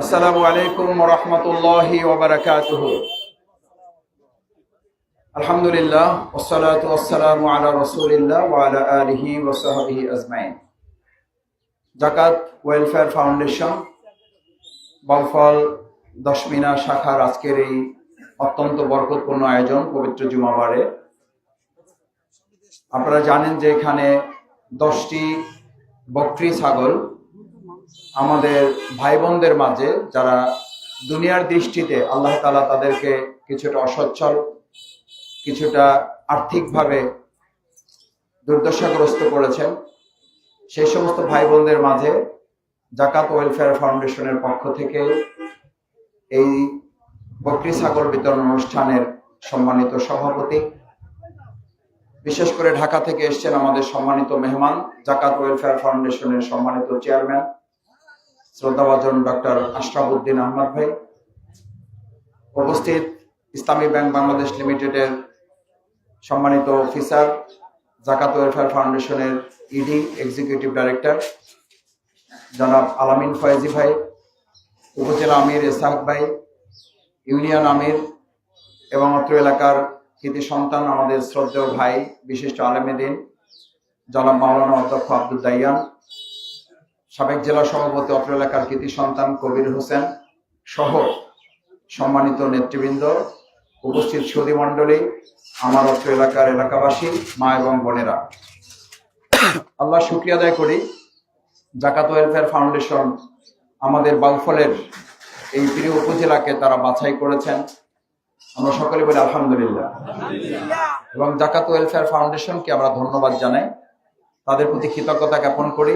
আসসালামু আলাইকুম রহমতুল্লাহি ওবরাকাতুহ আলহামদুলিল্লাহ ওসালাতু ওয়াসসালামু আলা রাসূলিল্লাহ ওয়া আলা আলিহি আজমাইন। জাকাত ওয়েলফেয়ার ফাউন্ডেশন, বাউফল দশমিনা শাখার আজকের এই অত্যন্ত বরকতপূর্ণ আয়োজন পবিত্র জুমাবারে। আপনারা জানেন যে এখানে দশটি বকরি ছাগল আমাদের ভাই বোনদের মাঝে যারা দুনিয়ার দৃষ্টিতে আল্লাহ তালা তাদেরকে কিছুটা অসচ্ছল, কিছুটা আর্থিকভাবে দুর্দশাগ্রস্ত করেছেন, সেই সমস্ত ভাই বোনদের মাঝে জাকাত ওয়েলফেয়ার ফাউন্ডেশনের পক্ষ থেকে এই বকরি ছাগল বিতরণ অনুষ্ঠানের সম্মানিত সভাপতি, বিশেষ করে ঢাকা থেকে এসছেন আমাদের সম্মানিত মেহমান, জাকাত ওয়েলফেয়ার ফাউন্ডেশনের সম্মানিত চেয়ারম্যান শ্রদ্ধাভাজন ডক্টর আশরাফুদ্দিন আহমদ ভাই। উপস্থিত ইসলামী ব্যাংক বাংলাদেশ লিমিটেডের সম্মানিত অফিসার, জাকাত ওয়েলফেয়ার ফাউন্ডেশনের ইডি এক্সিকিউটিভ ডাইরেক্টর জনাব আলামিন ফয়েজি ভাই, উপজেলা আমির এসাক ভাই, ইউনিয়ন আমির এবং অত্র এলাকার কৃতি সন্তান আমাদের শ্রদ্ধেয় ভাই, বিশিষ্ট আলেমেদিন জনাব মাওলানা অধ্যক্ষ আব্দুল দাইয়ান সাবেক জেলা সভাপতি অত্র এলাকার কৃতি সন্তান কবির হোসেন সহ সম্মানিত নেতৃবৃন্দ, উপস্থিত সুদী মণ্ডলী, আমার অত্র এলাকার এলাকাবাসী, মা এবং বোনেরা। আল্লাহ শুক্রিয়া আদায় করি জাকাত ওয়েলফেয়ার ফাউন্ডেশন আমাদের বাউফলের এই প্রিয় উপজেলাকে তারা বাছাই করেছেন। আমরা সকলে বলি আলহামদুলিল্লাহ। এবং জাকাত ওয়েলফেয়ার ফাউন্ডেশনকে আমরা ধন্যবাদ জানাই। তাদের প্রতি কৃতজ্ঞতা জ্ঞাপন করি।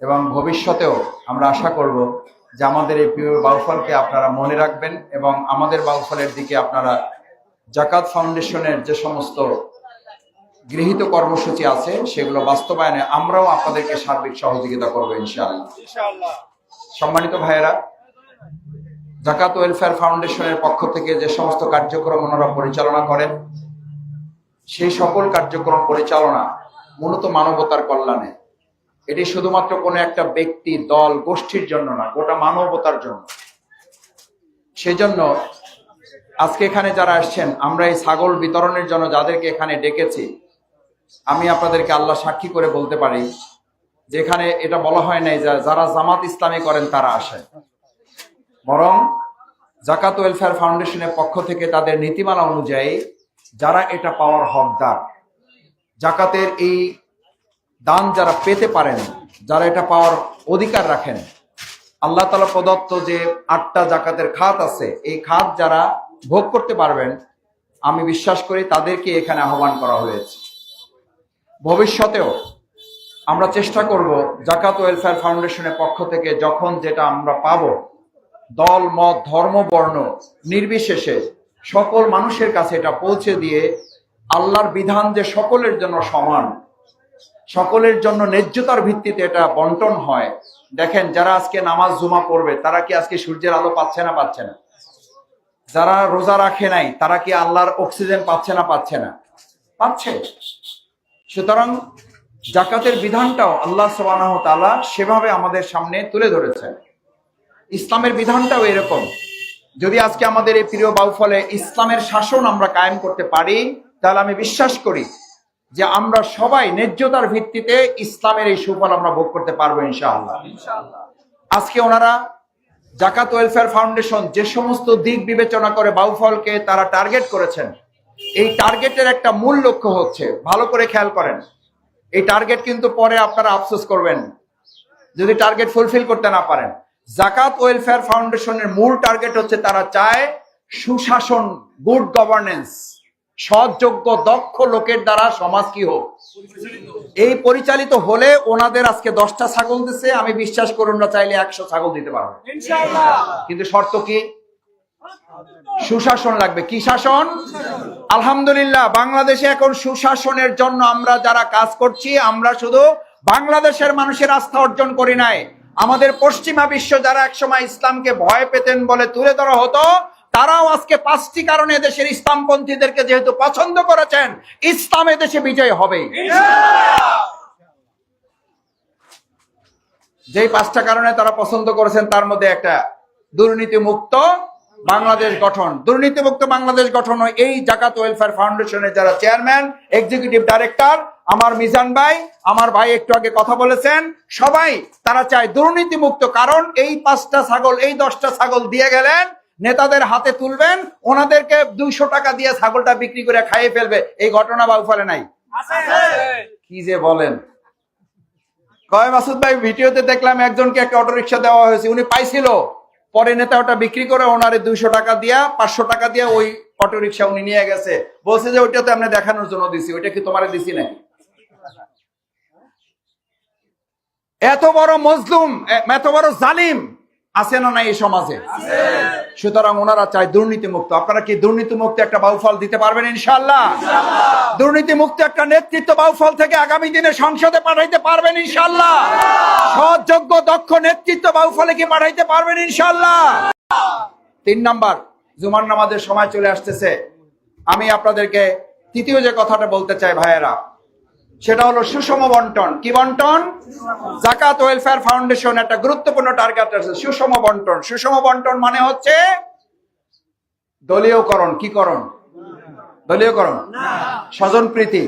এবং ভবিষ্যতেও আমরা আশা করব যে আমাদের এই প্রিয় বাউফলকে আপনারা মনে রাখবেন এবং আমাদের বাউফলের দিকে আপনারা জাকাত ফাউন্ডেশনের যে সমস্ত গৃহীত কর্মসূচি আছে সেগুলো বাস্তবায়নে আমরাও আপনাদেরকে সার্বিক সহযোগিতা করব ইনশাআল্লাহ। সম্মানিত ভাইয়েরা জাকাত ওয়েলফেয়ার ফাউন্ডেশনের পক্ষ থেকে যে সমস্ত কার্যক্রম ওনারা পরিচালনা করেন সেই সকল কার্যক্রম পরিচালনা মূলত মানবতার কল্যাণে। এটি শুধুমাত্র কোনো একটা ব্যক্তি, দল, গোষ্ঠীর জন্য না, গোটা মানবতার জন্য। সেজন্য আজকে এখানে যারা আসছেন, আমরা এই ছাগল বিতরণের জন্য যাদেরকে এখানে ডেকেছি, আমি আপনাদেরকে আল্লাহ সাক্ষী করে বলতে পারি যে এখানে এটা বলা হয় নাই যে যারা জামাত ইসলামী করেন তারা আসেন। বরং জাকাত ওয়েলফেয়ার ফাউন্ডেশনের পক্ষ থেকে তাদের নীতিমালা অনুযায়ী যারা এটা পাওয়ার হকদার, জাকাতের এই দান যারা পেতে পারেন, যারা এটা পাওয়ার অধিকার রাখেন, আল্লাহ তালা প্রদত্ত যে আটটা জাকাতের খাত আছে, এই খাত যারা ভোগ করতে পারবেন, আমি বিশ্বাস করি তাদেরকে এখানে আহ্বান করা হয়েছে। ভবিষ্যতেও আমরা চেষ্টা করব জাকাত ওয়েলফেয়ার ফাউন্ডেশনের পক্ষ থেকে যখন যেটা আমরা পাবো, দল, মত, ধর্ম, বর্ণ, নির্বিশেষে সকল মানুষের কাছে এটা পৌঁছে দিয়ে আল্লাহর বিধান যে সকলের জন্য সমান সকলের জন্য ন্যায্যতার ভিত্তিতে এটা বন্টন হয়। দেখেন, যারা আজকে নামাজ জুমা পড়বে, তারা কি আজকে সূর্যের আলো পাচ্ছে না পাচ্ছে না? যারা রোজা রাখে নাই, তারা কি আল্লাহর অক্সিজেন পাচ্ছে না পাচ্ছে না? পাচ্ছে। সুতরাং জাকাতের বিধানটাও আল্লাহ সবানাহ তালা সেভাবে আমাদের সামনে তুলে ধরেছেন। ইসলামের বিধানটাও এরকম। যদি আজকে আমাদের এই প্রিয় বাউফলে ইসলামের শাসন আমরা কায়েম করতে পারি, তাহলে আমি বিশ্বাস করি যে আমরা সবাই ন্যায্যতার ভিত্তিতে ইসলামের এই সুফল আমরা ভোগ করতে পারব ইনশাআল্লাহ। আজকে ওনারা জাকাত ওয়েলফেয়ার ফাউন্ডেশন যে সমস্ত দিক বিবেচনা করে বাউফলকে তারা টার্গেট করেছেন এই টার্গেটের একটা মূল লক্ষ্য হচ্ছে ভালো করে খেয়াল করেন এই টার্গেট কিন্তু পরে আপনারা আফসোস করবেন যদি টার্গেট ফুলফিল করতে না পারেন। জাকাত ওয়েলফেয়ার ফাউন্ডেশনের মূল টার্গেট হচ্ছে তারা চায় সুশাসন গুড গভর্নেন্স। সৎযোগ্য দক্ষ লোকের দ্বারা সমাজ কি হোক? এই পরিচালিত হলে ওনাদের আজকে দশটা ছাগল দিছে আমি বিশ্বাস করুন না চাইলে একশো ছাগল দিতে পারব। কিন্তু শর্ত কি? সুশাসন লাগবে। কি শাসন? আলহামদুলিল্লাহ বাংলাদেশে এখন সুশাসনের জন্য আমরা যারা কাজ করছি আমরা শুধু বাংলাদেশের মানুষের আস্থা অর্জন করি নাই। আমাদের পশ্চিমা বিশ্ব যারা একসময় ইসলামকে ভয় পেতেন বলে তুলে ধরা হতো তারাও আজকে পাঁচটি কারণে দেশের ইসলামপন্থীদেরকে যেহেতু পছন্দ করেছেন, ইসলাম দেশে বিজয় হবে। যেই পাঁচটা কারণে তারা পছন্দ করেছেন, তার মধ্যে একটা দুর্নীতি মুক্ত বাংলাদেশ গঠন। দুর্নীতি মুক্ত বাংলাদেশ গঠন এই জাকাত ওয়েলফেয়ার ফাউন্ডেশনের যারা চেয়ারম্যান এক্সিকিউটিভ ডাইরেক্টর আমার মিজান ভাই, আমার ভাই একটু আগে কথা বলেছেন, সবাই তারা চায় দুর্নীতি মুক্ত কারণ এই পাঁচটা ছাগল, এই দশটা ছাগল দিয়ে গেলেন নেতাদের হাতে তুলবেন ওনাদেরকে দুইশো টাকা দিয়ে ছাগলটা বিক্রি করে খাইয়ে ফেলবে। এই ঘটনা বাউফলে নাই? কি যে বলেন। কয় মাসুদ ভাই ভিডিওতে দেখলাম একজনকে একটা অটো রিক্সা দেওয়া হয়েছে উনি পাইছিল। পরে নেতা ওটা বিক্রি করে ওনারে দুইশো টাকা দিয়া পাঁচশো টাকা দিয়ে ওই অটো রিক্সা উনি নিয়ে গেছে। বলছে যে ওইটা তো আমরা দেখানোর জন্য দিছি ওইটা কি তোমারে দিছি নাকি? এত বড় মজলুম এত বড় জালিম আছে না নাই এই সমাজে? সুতরাং ওনারা চায় দুর্নীতি মুক্ত আপনারা কি দুর্নীতি মুক্ত একটা বাউফল দিতে পারবেন ইনশাল্লাহ দুর্নীতি মুক্ত একটা নেতৃত্ব বাউফল থেকে আগামী দিনে সংসদে পাঠাইতে পারবেন ইনশাল্লাহ সৎ যোগ্য দক্ষ নেতৃত্ব বাউফলে কি পাঠাইতে পারবেন ইনশাল্লাহ তিন নাম্বার জুমার নামাজের সময় চলে আসতেছে। আমি আপনাদেরকে তৃতীয় যে কথাটা বলতে চাই ভাইয়েরা সেটা হলো সুষম বন্টন। কি বন্টন? জাকাত ওয়েলফেয়ার ফাউন্ডেশন একটা গুরুত্বপূর্ণ টার্গেট আছে সুষম বন্টন। সুষম বন্টন মানে হচ্ছে দলীয়করণ। কি করণ? দলীয়করণ? স্বজন প্রীতি।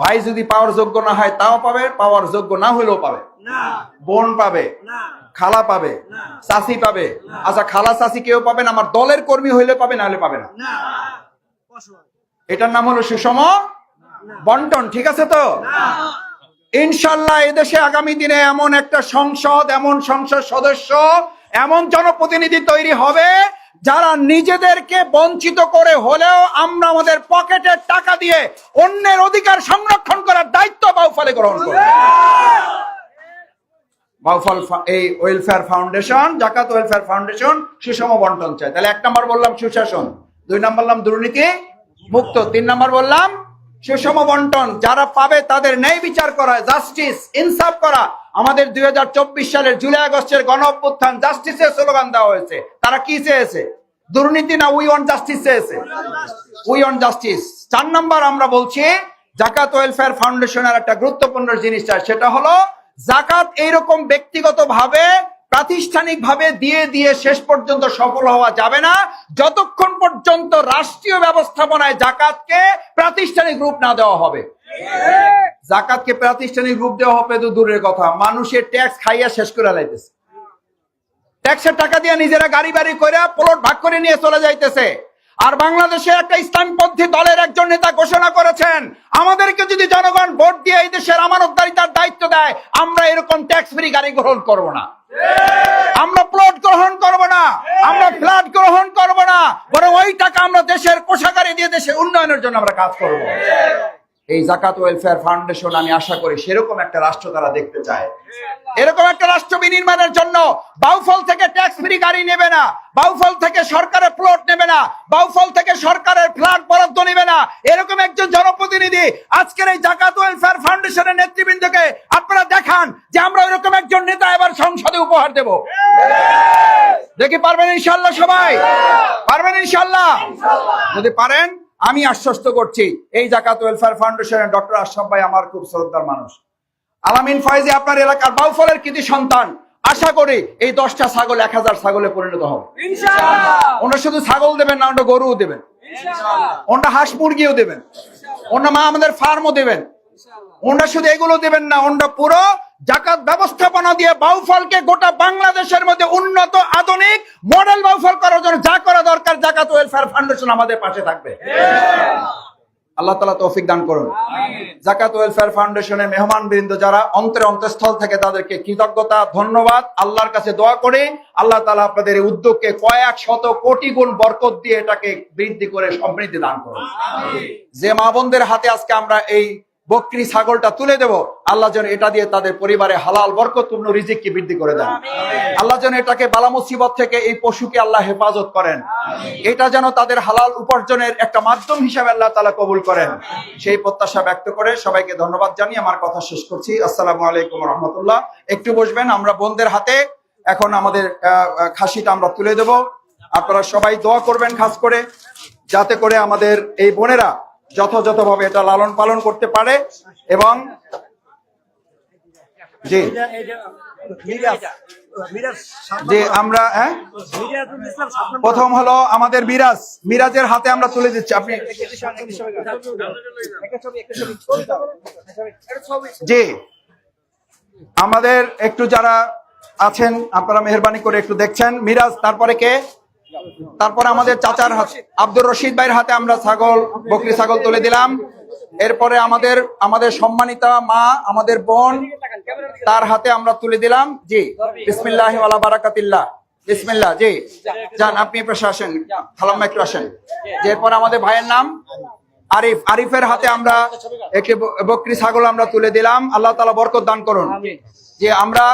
ভাই যদি পাওয়ার যোগ্য না হয় তাও পাবে। পাওয়ার যোগ্য না হলেও পাবে। বোন পাবে। খালা পাবে। চাষি পাবে। আচ্ছা খালা চাষি কেউ পাবে না? আমার দলের কর্মী হইলে পাবে না হলে পাবে না? এটার নাম হলো সুষম বন্টন, ঠিক আছে তো? ইনশাল্লাহ এদেশে আগামী দিনে এমন একটা সংসদ, এমন সংসদ সদস্য, এমন জনপ্রতিনিধি তৈরি হবে যারা নিজেদেরকে বঞ্চিত করে হলেও আমরা আমাদের পকেটের টাকা দিয়ে অন্যের অধিকার সংরক্ষণ করার দায়িত্ব বাউফলে গ্রহণ করব। বাউফল এই ওয়েলফেয়ার ফাউন্ডেশন, জাকাত ওয়েলফেয়ার ফাউন্ডেশন সুষম বন্টন চায়। তাহলে এক নম্বর বললাম সুশাসন, দুই নম্বর বললাম দুর্নীতি, মুক্ত, তিন নম্বর বললাম সুষম বন্টন যারা পাবে তাদের ন্যায় বিচার করা জাস্টিস ইনসাফ করা। আমাদের দুই সালের জুলাই আগস্টের গণ অভ্যুত্থান জাস্টিসের স্লোগান দেওয়া হয়েছে। তারা কি চেয়েছে? দুর্নীতি না উই অন জাস্টিস চেয়েছে? উই অন জাস্টিস চার নম্বর আমরা বলছি, জাকাত ওয়েলফেয়ার ফাউন্ডেশনের একটা গুরুত্বপূর্ণ জিনিস সেটা হলো, জাকাত এইরকম ব্যক্তিগত ভাবে প্রাতিষ্ঠানিক ভাবে দিয়ে দিয়ে শেষ পর্যন্ত সফল হওয়া যাবে না। যতক্ষণ পর্যন্ত রাষ্ট্রীয় ব্যবস্থাপনায় জাকাতকে প্রাতিষ্ঠানিক রূপ না দেওয়া হবে। জাকাতকে প্রাতিষ্ঠানিক রূপ দেওয়া হবে তো দূরের কথা। মানুষের ট্যাক্স খাইয়া শেষ করে লাইতেছে। ট্যাক্সের টাকা দিয়ে নিজেরা গাড়ি বাড়ি করে প্লট ভাগ করে নিয়ে চলে যাইতেছে। আর বাংলাদেশে একটা ইসলামপন্থী দলের একজন নেতা ঘোষণা করেছেন, আমাদেরকে যদি জনগণ ভোট দিয়ে এই দেশের আমানতদারিতার দায়িত্ব দেয় এরকম ট্যাক্স ফ্রি গাড়ি গ্রহণ করব না। আমরা প্লট গ্রহণ করব না। আমরা ফ্ল্যাট গ্রহণ করব না। বরং ওই টাকা আমরা দেশের কোষাগারে দিয়ে দেশের উন্নয়নের জন্য আমরা কাজ করব। এই জাকাত ওয়েলফেয়ার ফাউন্ডেশন আমি আশা করি সেরকম একটা রাষ্ট্র তারা দেখতে চায়। এরকম একটা রাষ্ট্র বিনির্মাণের জন্য বাউফল থেকে ট্যাক্স ফ্রি গাড়ি নেবে না বাউফল থেকে সরকারের প্লট নেবে না বাউফল থেকে সরকারের ফ্ল্যাট বরাদ্দ নেবে না। এরকম একজন জনপ্রতিনিধি আজকের এই জাকাত ওয়েলফেয়ার ফাউন্ডেশনের নেতৃবৃন্দকে আপনারা দেখান যে আমরা এরকম একজন নেতা এবার সংসদে উপহার দেব। দেখি পারবেন ইনশাল্লাহ সবাই? পারবেন ইনশাল্লাহ যদি পারেন আমি আশ্বস্ত করছি এই জাকাত ওয়েলফেয়ার ফাউন্ডেশনের ডক্টর আশরাফ ভাই আমার খুব শ্রদ্ধার মানুষ। আলামিন ফয়েজি আপনার এলাকার বাউফলের কৃতি সন্তান। আশা করি এই দশটা ছাগল এক হাজার ছাগলে পরিণত হবে। ওনারা শুধু ছাগল দেবেন না ওনারা গরুও দেবেন। ওনারা হাঁস মুরগিও দেবেন। ওনারা মা আমাদের ফার্মও দেবেন। ওনারা শুধু এগুলো দেবেন না ওনারা পুরো জাকাত ব্যবস্থাপনা দিয়ে বাউফলকে গোটা বাংলাদেশের মধ্যে উন্নত আধুনিক মডেল বাউফল করার জন্য যা করা দরকার জাকাত ওয়েলফেয়ার ফাউন্ডেশন আমাদের পাশে থাকবে। আল্লাহ তালা তৌফিক দান করুন। জাকাত ওয়েলফেয়ার ফাউন্ডেশনের মেহমান বৃন্দ যারা অন্তরে অন্তঃস্থল থেকে তাদেরকে কৃতজ্ঞতা ধন্যবাদ আল্লাহর কাছে দোয়া করে আল্লাহ তালা আপনাদের এই উদ্যোগকে কয়েক শত কোটি গুণ বরকত দিয়ে এটাকে বৃদ্ধি করে সমৃদ্ধি দান করুন। যে মা বোনদের হাতে আজকে আমরা এই বকরি ছাগলটা তুলে দেব। আল্লাহ যেন এটা দিয়ে তাদের পরিবারে হালাল বরকতপূর্ণ রিজিককে বৃদ্ধি করে দেন। আল্লাহ যেন এটাকে বালা মুসিবত থেকে এই পশুকে আল্লাহ হেফাজত করেন। এটা যেন তাদের হালাল উপার্জনের একটা মাধ্যম হিসাবে আল্লাহ তালা কবুল করেন। সেই প্রত্যাশা ব্যক্ত করে সবাইকে ধন্যবাদ জানিয়ে আমার কথা শেষ করছি। আসসালামু আলাইকুম রহমতুল্লাহ। একটু বসবেন আমরা বোনদের হাতে এখন আমাদের খাসিটা আমরা তুলে দেব। আপনারা সবাই দোয়া করবেন খাস করে যাতে করে আমাদের এই বোনেরা যথাযথভাবে এটা লালন পালন করতে পারে এবং জি। যে আমরা হ্যাঁ। প্রথম হলো আমাদের মিরাজ। মিরাজের হাতে আমরা তুলে দিচ্ছি। আপনি জি। আমাদের একটু যারা আছেন, আপনারা মেহরবানি করে একটু দেখছেন। মিরাজ, তারপরে কে? তারপরে আমাদের চাচার হাত আব্দুর রশিদ ভাইয়ের হাতে আমরা ছাগল বকরি ছাগল তুলে দিলাম। এরপরে আমাদের আমাদের সম্মানিতা মা আমাদের বোন তার হাতে আমরা তুলে দিলাম। জি বিসমিল্লাহ বারাকাতিল্লাহ। বিসমিল্লাহ জি। যান আপনি পাশে আসেন। খালাম্মা একটু আসেন। এরপর আমাদের ভাইয়ের নাম আরিফ। আরিফের হাতে আমরা একটি বকরি ছাগল আমরা তুলে দিলাম। আল্লাহ তালা বরকত দান করুন। যে আমরা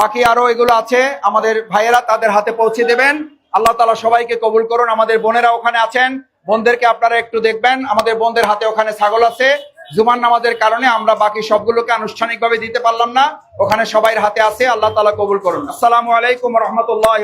বাকি আরও এগুলো আছে আমাদের ভাইয়েরা তাদের হাতে পৌঁছে দেবেন। আল্লাহ তালা সবাইকে কবুল করুন। আমাদের বোনেরা ওখানে আছেন। বোনদেরকে আপনারা একটু দেখবেন। আমাদের বোনদের হাতে ওখানে ছাগল আছে। জুমান নামাজের কারণে আমরা বাকি সবগুলোকে আনুষ্ঠানিকভাবে দিতে পারলাম না। ওখানে সবাই হাতে আছে। আল্লাহ তালা কবুল করুন। আসসালামু আলাইকুম রহমতুল্লাহ